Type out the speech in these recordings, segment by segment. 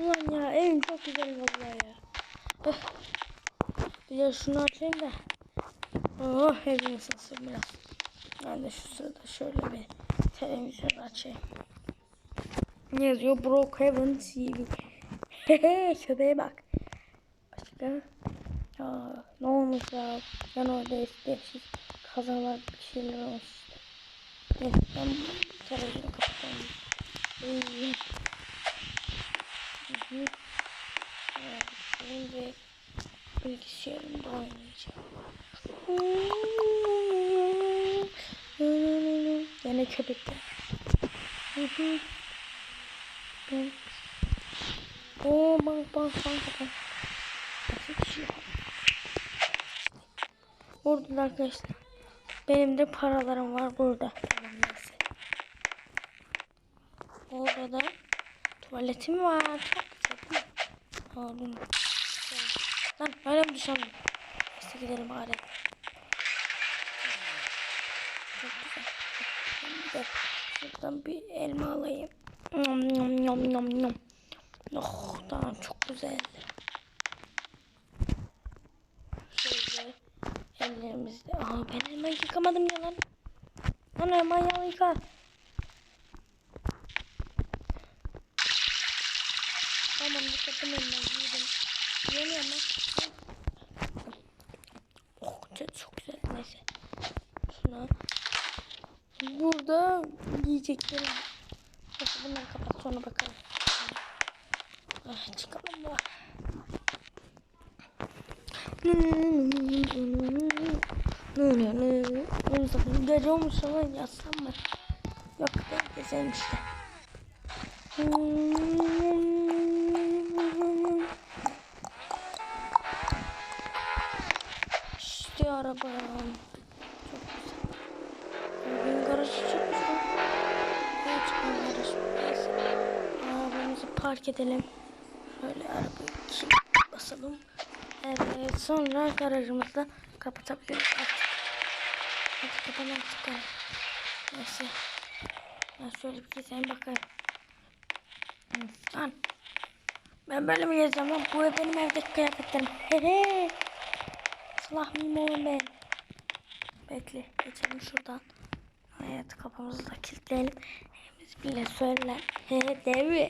Ulan ya evim çok güzel vallahi ya. Öf. Bir de şunu açayım da. Oh evim ısınsın biraz. Ben de şu sırada şöyle bir televizyon açayım. Ne yazıyor? Brookhaven TV. Köpeğe bak. Başka? Ya ne olmuş ya? Ben orada eski kazalar bir şeyler olmuş. Neyse ben televizyonu kapatalım. İyi. Hı hı. Evet, Şimdi bilgisayarımda oynayacağım. Yine köpekler. Hı hı. Ben- Oo. Nasıl bir şey var? Burada da arkadaşlar. Benim de paralarım var burada. Tamam. Orada da tuvaletim var. Çok güzel değil mi? Lan öyle mi düşelim? Neyse gidelim bari. Çok güzel. Bir de şuradan bir elma alayım. Nom nom nom nom nom. Oh tamam çok güzeldi. Şöyle ellerimizde. Aa ben elmayı yıkamadım ya lan. Lan elmayı yıka. Tamam yıkadım elmayı yedim. Yemiyorum lan. Oh çok, çok güzel neyse. Şuna. Burada yiyeceklerim. Neyse bunları kapat sonra bakalım. Ah, çıkalım da. Gece olmuş ama yatsam mı? Yok ben gezelim işte. İşte arabam. Çok güzel. Benim garajı çok güzel. Garaj. Neyse. Arabamızı park edelim. Şöyle arabayı basalım. Evet sonra garajımızda kapatabiliriz artık. Hadi kapan artık. Neyse. Ben şöyle bir gezeyim bakayım. Lan. Ben böyle mi gezeceğim lan? Bu benim evdeki kıyafetlerim. Hehe. Sılah mıyım oğlum ben? Bekle. Geçelim şuradan. Evet kapımızı da kilitleyelim. Bile. Hehe devi.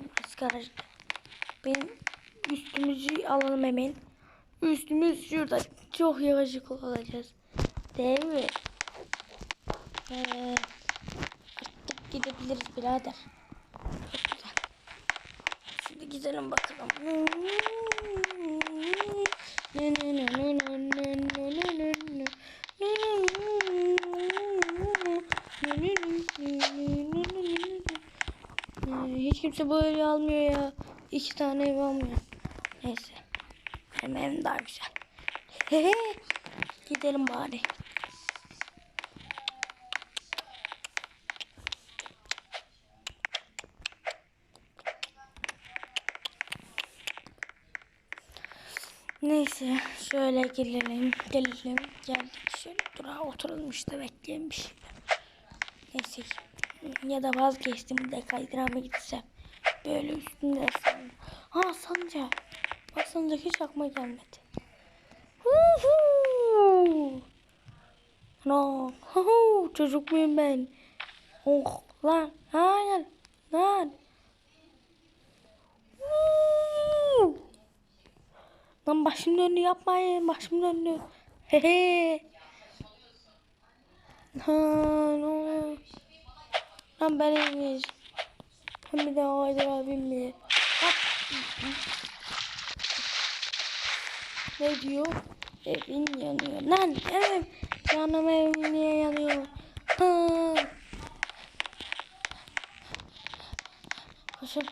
Biz garajda. Benim üstümüzü alalım hemen. Üstümüz şurada. Çok yavaşık olacağız. Değil mi? Artık gidebiliriz birader. Şimdi gidelim bakalım. Kimse bu evi almıyor ya. İki tane ev almıyor. Neyse. Benim evim daha güzel. Gidelim bari. Neyse şöyle gelelim gelelim geldik şöyle durağa oturalım işte bekleyelim bir şey. Neyse ya da vazgeçtim de kaydırama gitsem böyle üstünde sandım. Ha sanca bak sanca hiç aklıma gelmedi. No. Çocuk muyum ben? Oh lan. Hayır. Lan. Lan başım döndü yapmayın. Başım döndü. Hehe. Ha, ne oluyor? Lan ben inmiş. Hem bir de Haydar abim. Hop. Ne diyor? Evin yanıyor. Lan evim. Canım evim niye yanıyor? Ha. Koşun.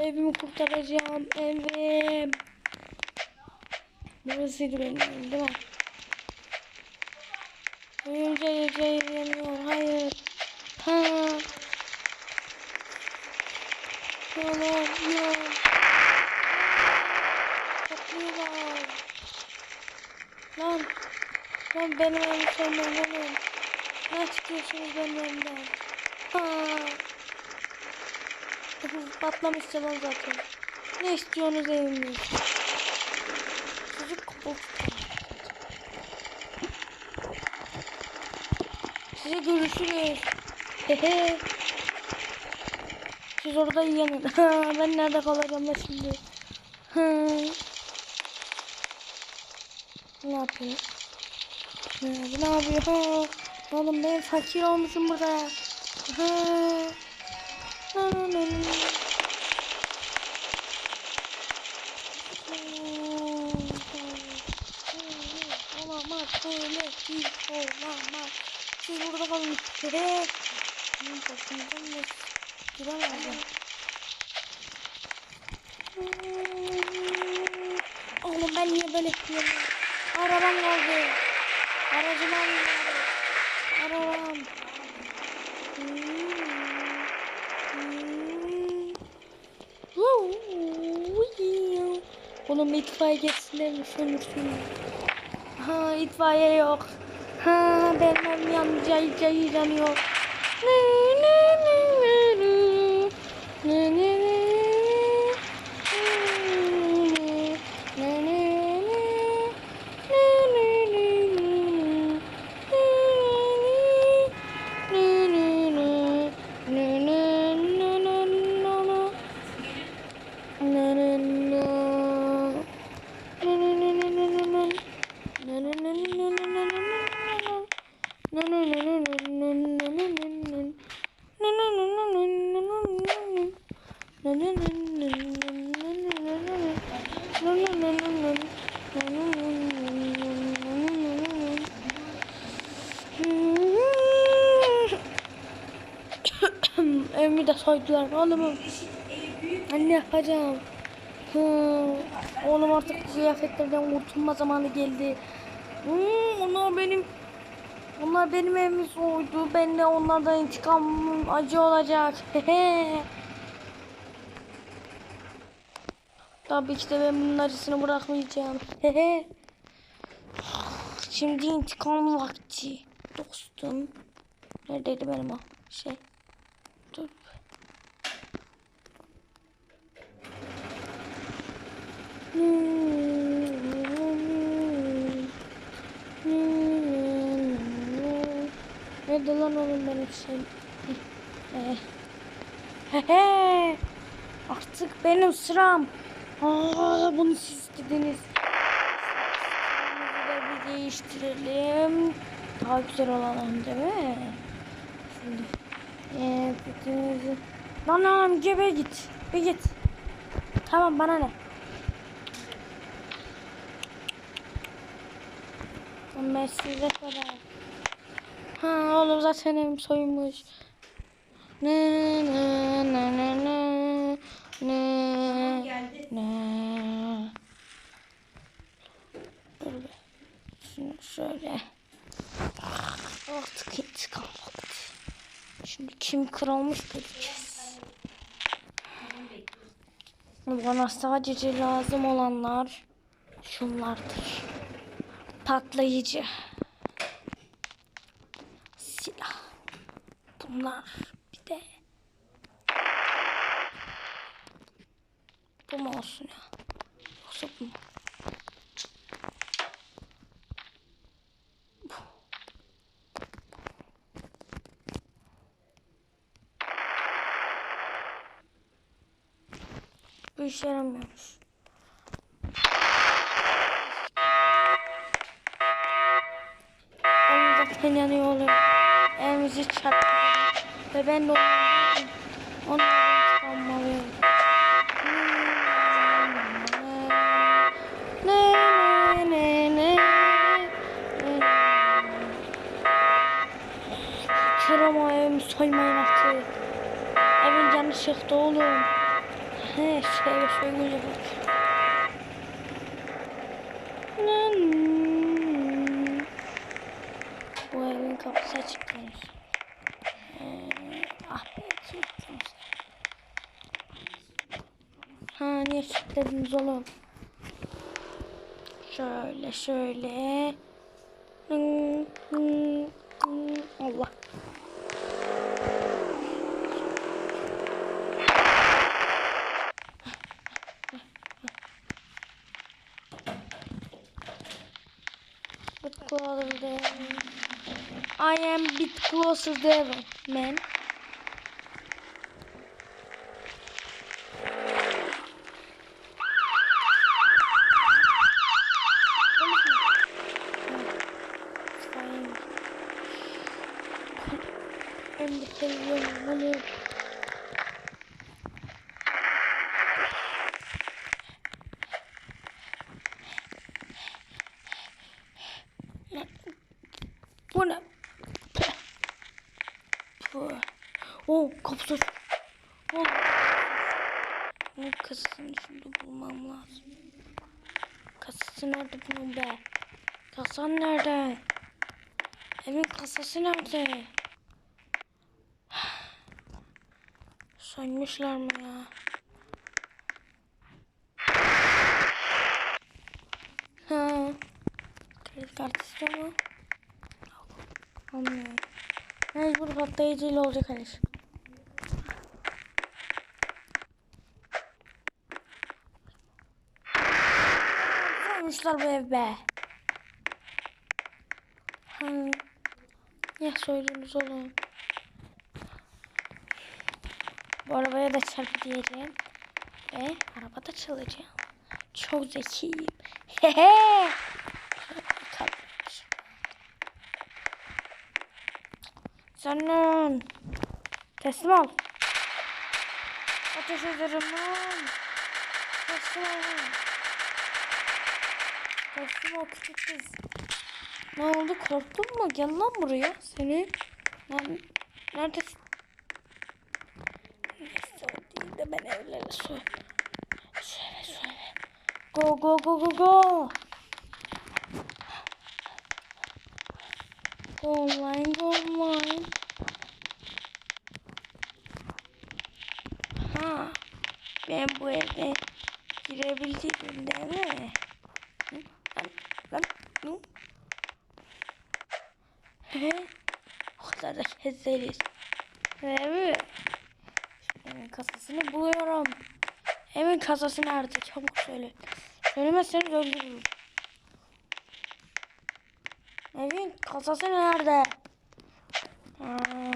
Evimi kurtaracağım. Evim. Burasıydı benim evim değil mi? Cayır yanıyor. Hayır. Ha. Kovalıyor. Topluyorlar. Lan. Lan benim en sonumdan. Ne çıkıyorsunuz benim önümden? Patlamış çalan zaten. Ne istiyorsunuz evimden? Çocuk kopuktan. Size görüşürüz. Hehe. Siz orada yiyin. ben nerede kalacağım da şimdi? Ne yapayım? Ne, ne yapıyor? Ha. Oğlum ben fakir olmuşum burada. Ha. Na, na, na, na. Olamaz böyle bir olamaz. Siz burada kalın. Nereye? Benim Giremezdim. Oğlum ben niye böyle yapıyorum? Arabam kaldı. Aracım kaldı. Arabam. Oğlum itfaiye geçsinler mi? Söndürsün. Ha itfaiye yok. Ha benim yanacak cayı yanıyor. Ne ne soydular oğlum. Ben ne yapacağım? Hı, oğlum artık kıyafetlerden kurtulma zamanı geldi. Hı, onlar benim onlar benim evimi soydu. Ben de onlardan intikamım acı olacak. Tabii ki de ben bunun acısını bırakmayacağım. Şimdi intikam vakti. Dostum. Neredeydi benim o şey? Dur. Nerede lan oğlum benim şeyim? He. He he. Artık benim sıram. Aa, bunu siz dediniz. Sıramızı da bir değiştirelim. Daha güzel olalım değil mi? Şimdi. Bütünümüzü- Lan oğlum gebe git. Bir git. Tamam bana ne? Size kadar. Ha oğlum zaten evim soymuş. Ne ne ne ne ne ne ne Dur be. Şunu şöyle. Artık intikam vakti. Şimdi kim kırılmış göreceğiz. Bana sadece lazım olanlar şunlardır. Patlayıcı. Silah. Bunlar. Bir de. Bu mu olsun ya? Yoksa bu mu? Bu. İşe yaramıyormuş. zaten yanıyor olur. Elimizi çarptırdım. Ve ben de onlardan, onlardan çıkanmalıyım. Kırama evimi soymayın artık. Evin canı çıktı oğlum. He, şey, şey, güzel. kapısı açık kalmış. Ee, ah ben Ha niye kilitlediniz oğlum? Şöyle şöyle. Allah closer than I am bit closer than man. I'm the favorite Bu ne? Bu. Oh kapsül. Oh. Bunun kasasını şimdi bulmam lazım. Kasası nerede bunun be? Kasan nerede? Evin kasası nerede? Sönmüşler mi ya? Ha. Kredi kartı istiyor mu? Olmuyor. Mecbur patlayıcıyla olacak Aliş. Sormuşlar bu ev be. Hı. Ya söylediğiniz olun. Bu arabaya da çarpı diyeceğim. Ve arabada çalacağım. Çok zekiyim. Hehe. Senin. Teslim ol. Ateş ederim. Teslim ol. Teslim ol küçük kız. Ne oldu korktun mu? Gel lan buraya. Seni. Lan, neredesin? Neyse o değil de ben evlere söyle. Söyle söyle. Go go go go go. Go online go online. Ha. Ben bu eve girebildim değil mi? Hı? Lan lan. He? O kadar da keseriz. Evet. Evin kasasını buluyorum. Evin kasası nerede? Çabuk söyle. Söylemezseniz öldürürüm. Evin kasası nerede? Aa.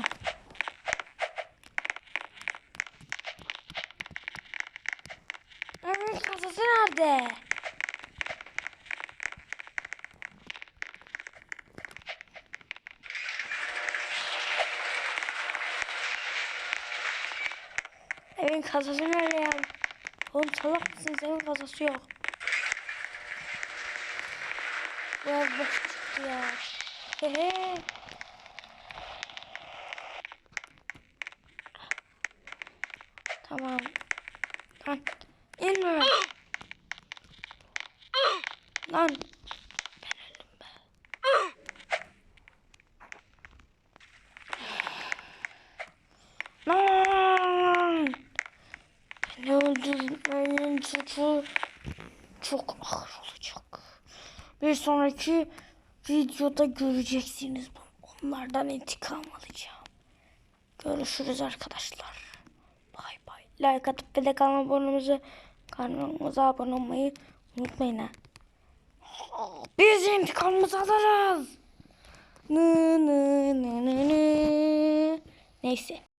Evin kasası nerede? Evin kasası nerede ya? Oğlum salak mısınız? Evin kasası yok. Ev boş çıktı ya. Hehe. Tamam. Lan. İnme. Lan. Ben öldüm be. Lan. Beni öldürmenin suçu çok ağır olacak. Bir sonraki videoda göreceksiniz. Onlardan intikam alacağım. Görüşürüz arkadaşlar. Bay bay. Like atıp bir de kanalıma abonemizi kanalımıza abone olmayı unutmayın ha. Biz intikamımızı alırız. Nı nı nı nı nı. Neyse.